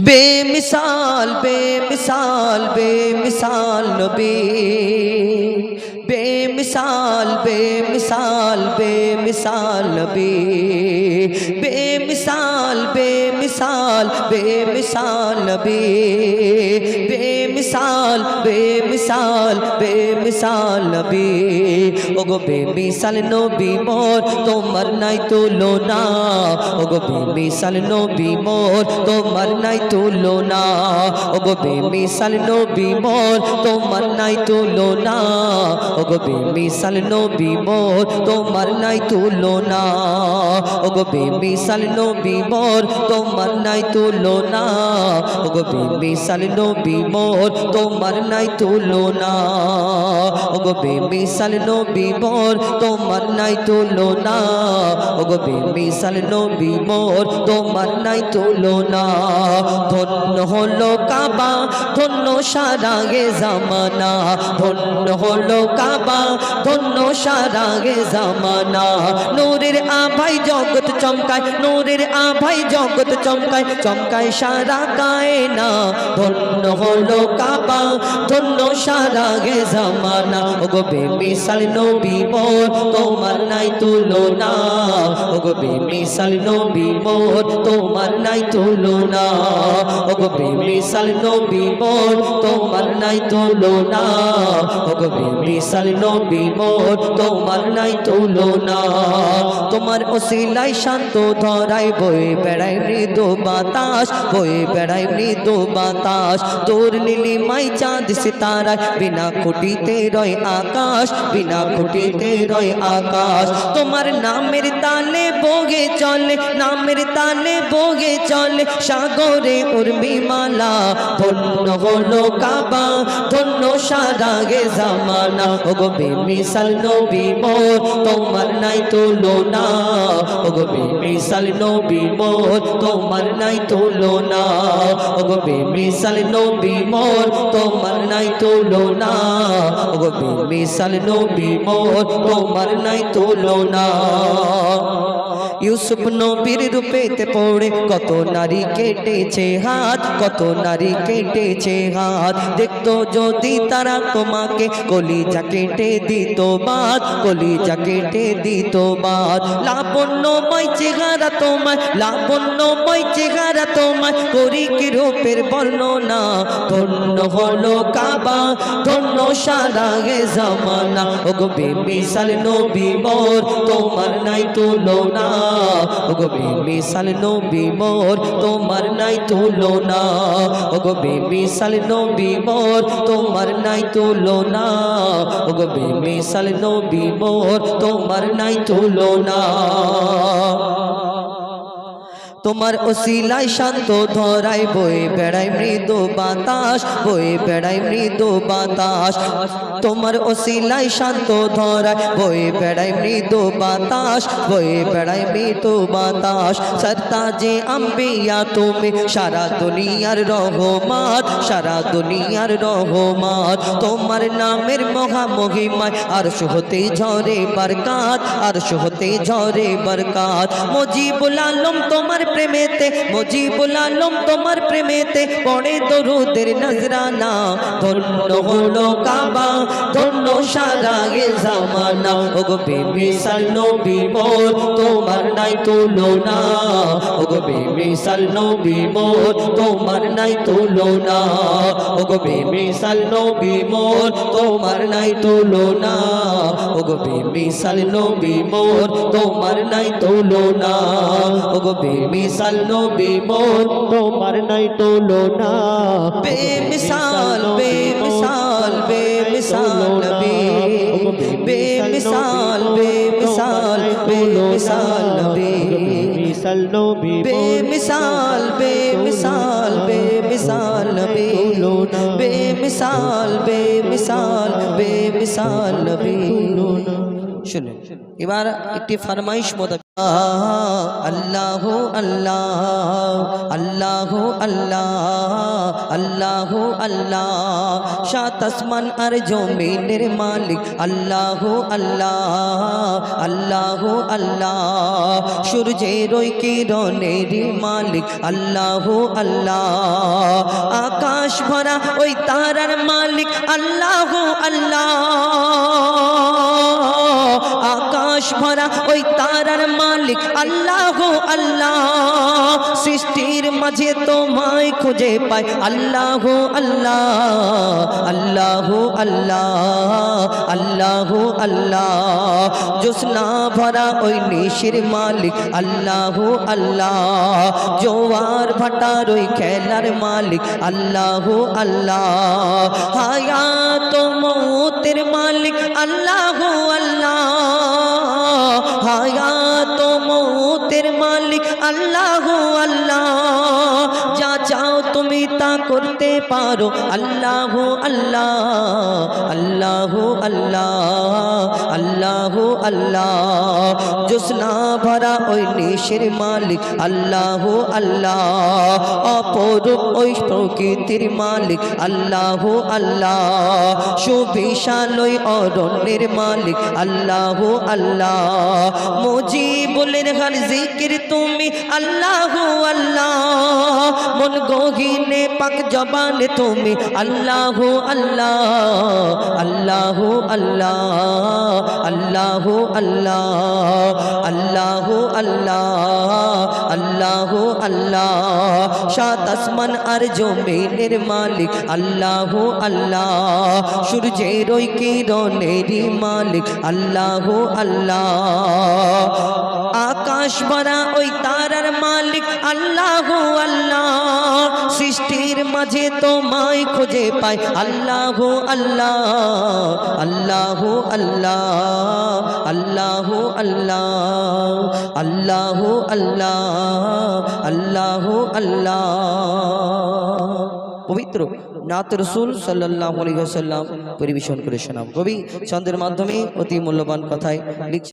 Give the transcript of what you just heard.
বেমিসাল বেমিসাল বেমিসাল নবী। বেমিসাল বেমিসাল বেমিসাল নবী। বেমিসাল বেমিসাল বেমিসাল নবী বেমিসাল বেমিসাল বেমিসাল নবী ওগো বেমিসাল নবী মোর তোমার নাই তুলনা ওগো বেমিসাল নবী মোর তোমার নাই তুলনা ওগো বেমিসাল নবী মোর তোমার নাই তুলনা ওগো বেমিসাল নবী মোর তোমার নাই তুলনা ওগো বেমিসাল নবী মোর তোমার নাই তুলনা। ওগো বেমিসাল নবী মোর, তোমার নাই তুলনা। ওগো বেমিসাল নবী মোর, তোমার নাই তুলনা। ওগো বেমিসাল নবী মোর, তোমার নাই তুলো না ধন্য হলো কাবা, ধন্য সারাগে জামানা। ধন্য হলো কাবা, ধন্য সারাগে জামানা। নূরের আভাই জগৎ চমকায়, নূরের আভাই জগৎ চমকায় চমকায় সারা কায়না, ধন্য হলো কাবা, ধন্য সারাগে জামানা। ওগো বেমিসাল নবী মোর, তোমার নাই তুলনা। ওগো বেমিসাল নবী মোর, তোমার নাই তুলনা। ওগো বেমিসাল নবী মোর, তোমার নাই তুলনা। ওগো বেমিসাল নবী মোর, তোমার নাই তুলনা। তোমার ওসিলাই শান্ত ধরাই বই বেড়াই মৃদু বাতাস বই বেড়ায় মৃদু বাতাস। তোর নীলিমাই চাঁদ সিতারায়, বিনা খুঁটিতে রয় আকাশ, বিনা খুঁটিতে রয় আকাশ। তোমার নামের তালে বগে চলে, নামের তালে বগে চলে, সাগরে উর্মিমালা ধন্য হলো কাবা, ধন্য সারাগে জামানা। ওগো বেমিসাল নবী মোর, তোমার নাই তুলনা। ওগো বেমিসাল নবী মোর, তোমার নাই তুলনা। ওগো বেমিসাল নবী মোর, তোমার নাই তুলনা। ওগো বেমিসাল নবী মোর, তোমার নাই তুলনা। ইউসুফ নবীর রূপেতে পড়ে কত নারী কেটেছে হাত, কত নারী কেটেছে হাত। দেখতো যদি তারা তোমাকে কলিজা কেটে দিত বাদ, কলিজা কেটে দিত বাদ। লাবণ্যময় চেহারা তোমায়, লাবণ্যময় চেহারা তোমায় করি কি রূপের বর্ণনা। ধন্য হলো কাবা, ধন্য সারা গে জামানা। ওগো বেমিসাল নবী মোর, তোমার নাই তুলনা। ওগো বেমিসাল নবী মোর, তোমার নাই তুলনা। ওগো বেমিসাল নবী মোর, তোমার নাই তুলনা। ওগো বেমিসাল নবী মোর, তোমার নাই তুলনা। তোমার ওসিলাই শান্ত ধরাই বই বেড়াই মৃদু বাতাস বই বেড়াই মৃদু বাতাস। তোমার ওসিলাই শান্ত ধরাই বই বেড়াই মৃদু বাতাস বই বেড়াই মৃদু বাতাস। সত্তা যে আম্বিয়া তুমি, সারা দুনিয়ার রহমাত, সারা দুনিয়ার রহমাত। তোমার নামের মহামহিমায় আর হতে ঝরে বরকাত আর হতে ঝরে বরকাত। মজিবুল আলম তোমার প্রেমেতে, মজিবুল আলম তোমার প্রেমেতে পড়ে দরুদের নজরানা। ধন্য হলো কাবা, ধন্য সারা গে জামানা। ওগো বেমিসাল নবী মোর, তোমার নাই তুলনা। ওগো বেমিসাল নবী মোর, তোমার নাই তুলনা। ওগো বেমিসাল নবী মোর, তোমার নাই তুলনা। ওগো বেমিসাল নবী মোর, তোমার নাই তুলনা। ওগো বেমিসাল নবী মোর তোমার নাই তুলনা বেমিসাল বেমিসাল বেমিসাল নবী। বেমিসাল বেমিসাল বেমিসাল নবী। মিসাল নবী বেমিসাল বেমিসাল বেমিসাল নবী। বেমিসাল বেমিসাল বেমিসাল নবী। শুনে। এবার একটি ফরমাইশ মোতাবেক। আল্লাহ আল্লাহ আল্লাহ আল্লাহ আল্লাহ আল্লাহ। সাত আসমান আর জমিনের মালিক আল্লাহ আল্লাহ আল্লাহ আল্লাহ। সূর্যের ওই কিরণের মালিক আল্লাহ আল্লাহ। আকাশ ভরা ওই তারার মালিক আল্লাহ আল্লাহ। আকাশ ভরা ওই তারার মালিক আল্লাহ আল্লাহ। সৃষ্টির মাঝে তোমায় খুঁজে পাই আল্লাহ আল্লাহ। আল্লাহ আল্লাহ। আল্লাহ আল্লাহ। জোসনা ভরা ওই নিশির মালিক আল্লাহ আল্লাহ। জোয়ার ভাটার ওই খেলার মালিক আল্লাহ আল্লাহ। হায়াত মৌতের মালিক আল্লাহ আল্লাহ। হায়াত মৌতের মালিক আল্লাহ আল্লাহ। তুমি তা করতে পারো। আল্লাহ আল্লাহ আল্লাহ আল্লাহ আল্লাহ আল্লাহ। জোসনা ভরা ওই নিশের মালিক, আল্লাহ আল্লাহ। অপরূপ ওই প্রকৃতির মালিক, আল্লাহ আল্লাহ। সুবিশাল ওই অরণ্যের মালিক, আল্লাহ আল্লাহ। মুজিবুলের হার জিকির তুমি, আল্লাহ আল্লাহ। মন গহিনে পাক জবানে তুমি, আল্লাহ আল্লাহ আল্লাহ আল্লাহ আল্লাহ আল্লাহ আল্লাহ আল্লাহ আল্লাহ আল্লাহ। সাত আসমান আর জমিনের মালিক, আল্লাহ আল্লাহ। সূর্যের ওই কিরণেরই মালিক, আল্লাহ আল্লাহ। আকাশ ভরা ওই তারার মালিক, আল্লাহ আল্লাহ। মাঝে তোমায় খুঁজে পাই। আল্লাহ আল্লাহ আল্লাহ আল্লাহ আল্লাহ আল্লাহ আল্লাহ আল্লাহ আল্লাহ আল্লাহ। পবিত্র নাত রসুল সাল্লাহ আলী সাল্লাম পরিবেশন করে শোনাম কবি, ছন্দের মাধ্যমে অতি মূল্যবান কথায়